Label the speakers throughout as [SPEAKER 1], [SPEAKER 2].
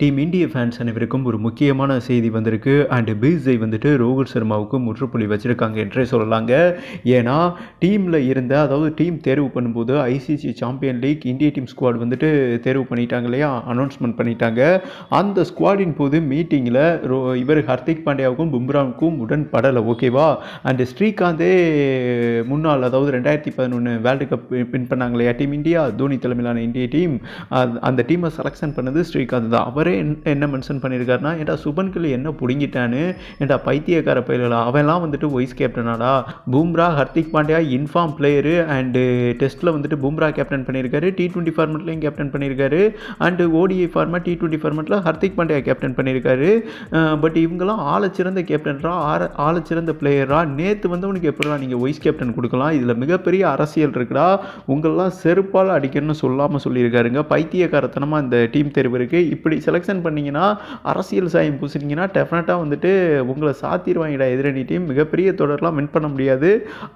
[SPEAKER 1] Team இந்திய fans அனைவருக்கும் ஒரு முக்கியமான செய்தி வந்திருக்கு. அண்டு பிஸை வந்துட்டு ரோஹித் சர்மாவுக்கு முற்றுப்புள்ளி வச்சுருக்காங்க என்றே சொல்லலாங்க. ஏன்னா டீமில் இருந்த அதாவது டீம் தேர்வு பண்ணும்போது ஐசிசி சாம்பியன் லீக் இந்திய டீம் ஸ்குவாட் வந்துட்டு தேர்வு பண்ணிட்டாங்க இல்லையா? அனௌன்ஸ்மெண்ட் பண்ணிட்டாங்க. அந்த ஸ்குவாடின் போது மீட்டிங்கில் ரோ இவர் ஹர்திக் பாண்டியாவுக்கும் பும்ராவுக்கும் உடன்படலை ஓகேவா அண்டு ஸ்ரீகாந்தே முன்னாள் அதாவது ரெண்டாயிரத்தி பதினொன்று வேர்ல்டு கப் வின் பண்ணாங்க இல்லையா? டீம் இந்தியா தோனி தலைமையிலான இந்திய டீம். அந்த டீமை செலெக்ஷன் பண்ணது ஸ்ரீகாந்த் தான். அவர் என்ன- என்ன மென்ஷன் பண்ணியிருக்காருன்னா ஏன்டா சுபன் கில் என்ன பிடுங்கிட்டான்னு? ஏன்டா பைத்தியக்கார பயிர்களா அவன்லாம் வந்துட்டு vice கேப்டனாடா Bumrah Hardik Pandya in form player and டெஸ்ட்டில் வந்துட்டு பும்ரா கேப்டன் பண்ணியிருக்காரு டி டுவெண்ட்டி ஃபார்மெட்லேயும் கேப்டன் பண்ணியிருக்காரு and ODI format T twenty ஃபார்மெட்டில் Hardik Pandya captain பண்ணியிருக்காரு பட் இவங்கெல்லாம் ஆளச்சிறந்த கேப்டன்ரா ஆர ஆளச்சிறந்த பிளேயரா நேற்று வந்தவனுக்கு எப்படிலாம் நீங்கள் வைஸ் கேப்டன் கொடுக்கலாம்? இதில் மிகப்பெரிய அரசியல் இருக்குடா. உங்களெல்லாம் செருப்பால் அடிக்கணும்னு சொல்லாமல் சொல்லியிருக்காருங்க. பைத்தியக்காரத்தனமாக இந்த டீம் தேர்வு இருக்குது இப்படி செலெக்ஷன் பண்ணீங்கன்னா அரசியல் சாயம் பூசினீங்கன்னா டெஃபினட்டாக வந்துட்டு உங்களை சாத்திடுவாங்கடா எதிரணி டீம் மிகப்பெரிய தொடர்லாம் வின் பண்ண முடியாது.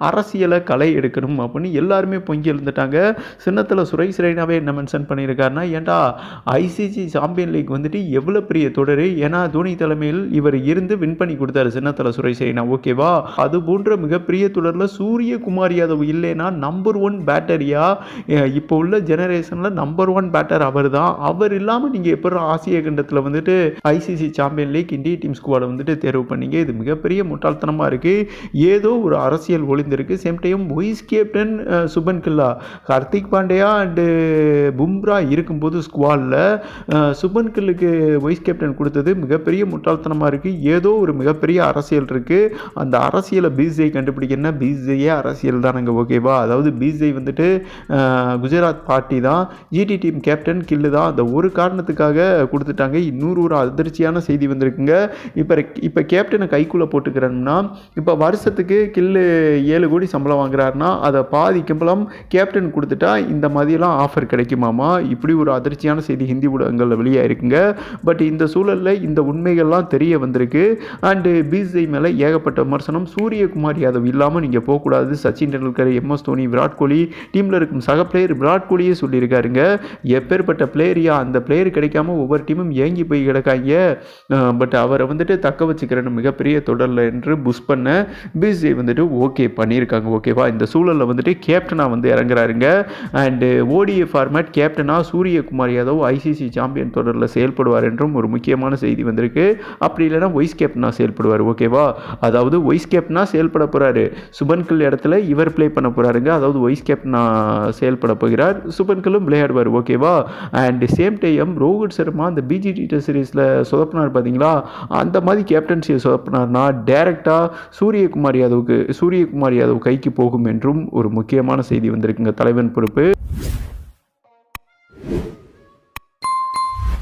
[SPEAKER 1] அரசியலை கலை எடுக்கணும் அப்படின்னு எல்லாருமே பொங்கி எழுந்துட்டாங்க. சின்னத்தில் சுரேஷ் ரெய்னாவே என்ன மென்ஷன் பண்ணியிருக்காருன்னா ஏன்டா ஐசிசி சாம்பியன் லீக் வந்துட்டு எவ்வளோ பெரிய தொடர்? ஏன்னா தோனி தலைமையில் இவர் இருந்து வின் பண்ணி கொடுத்தாரு சின்னத்தில் சுரேஷ் ரெய்னா. ஓகேவா அது போன்ற மிகப்பெரிய தொடரில் சூரியகுமார் யாதவ் இல்லைன்னா நம்பர் ஒன் பேட்டரியா இப்போ உள்ள ஜெனரேஷனில் நம்பர் ஒன் பேட்டர் அவர் தான் அவர் இல்லாமல் நீங்கள் எப்படி ஆசிய கண்டத்தில் வந்துட்டு ஐசிசி சாம்பியன் லீக் இந்திய டீம் ஸ்குவாடை வந்துட்டு தேர்வு பண்ணீங்க. இது மிகப்பெரிய முட்டாள்தனமாக இருக்குது ஏதோ ஒரு அரசியல் ஒளிந்திருக்கு. Same time vice captain Shubman Killa Hardik Pandya and Bumrah இருக்கும்போது ஸ்குவாடில் சுபன் கில்லுக்கு வைஸ் கேப்டன் கொடுத்தது மிகப்பெரிய முட்டாள்தனமாக இருக்குது ஏதோ ஒரு மிகப்பெரிய அரசியல் இருக்குது அந்த அரசியலை பிசிஐ கண்டுபிடிக்கணும்னா பிசிஐயே அரசியல் தானங்க ஓகேவா அதாவது பிசிஐ வந்துட்டு குஜராத் பார்ட்டி தான். ஜிடி டீம் கேப்டன் கில்லு தான். அந்த ஒரு காரணத்துக்காக கொடுத்துட்டாங்க. இன்னொரு ஒரு அதிர்ச்சியான செய்தி வந்திருக்குங்க. இப்போ இப்போ கேப்டனை கைக்குள்ளே போட்டுக்கிறோம்னா இப்போ வருஷத்துக்கு கில்லு ஏழு கோடி சம்பளம் வாங்குறாருன்னா அதை பாதி சம்பளம் கேப்டன் கொடுத்துட்டா இந்த மாதிரிலாம் ஆஃபர் கிடைக்குமாமா? இப்படி ஒரு அதிர்ச்சியான செய்தி ஹிந்தி ஊடகங்களில் வெளியாக இருக்குங்க பட் இந்த சூழலில் இந்த உண்மைகள்லாம் தெரிய வந்திருக்கு. அண்டு பிசிஐ மேலே ஏகப்பட்ட விமர்சனம். சூரியகுமார் யாதவ் இல்லாமல் நீங்கள் போகக்கூடாது. சச்சின் டெண்டுல்கர் எம்எஸ் தோனி விராட் கோலி டீமில் இருக்கும் சக பிளேயர் விராட் கோலியே சொல்லியிருக்காருங்க. எப்பேற்பட்ட பிளேயரியா அந்த பிளேயர் கிடைக்காம ஒவ்வொரு டீமும் ஏங்கி போய் கிடக்காங்க பட் அவரை வந்துட்டு தக்க வச்சுக்கிறேன்னு மிகப்பெரிய தொடரில் என்று புஷ் பண்ண பிசிஐ வந்துட்டு ஓகே பண்ணியிருக்காங்க ஓகேவா இந்த சூழலில் வந்துட்டு கேப்டனாக வந்து இறங்குறாருங்க. அண்டு ஓடிஏ ஃபார்மேட் கேப்டனாக சூரியகுமார் யாதவ் ஐசிசி சாம்பியன் தொடரில் செயல்படுவார் என்றும் ஒரு முக்கியமான செய்தி வந்திருக்கு. அப்படி இல்லைன்னா வைஸ் கேப்டனாக செயல்படுவார் ஓகேவா அதாவது வைஸ் கேப்டனாக செயல்பட போகிறாரு சுபன்கில் இடத்துல இவர் ப்ளே பண்ண போகிறாருங்க அதாவது வைஸ் கேப்டனாக செயல்பட போகிறார். சுபன்கிலும் விளையாடுவார் ஓகேவா and same time Rohit Sharma அந்த பிஜிடி டெஸ்ட் சீரீஸில் சொதப்பினார் பார்த்தீங்களா அந்த மாதிரி கேப்டன்சியை சொதப்பினார்னா டேரெக்டாக சூரியகுமார் யாதவுக்கு சூரியகுமார் யாதவ் கைக்கு போகும் என்றும் ஒரு முக்கியமான செய்தி வந்திருக்குங்க. தலைவன் பொறுப்பு.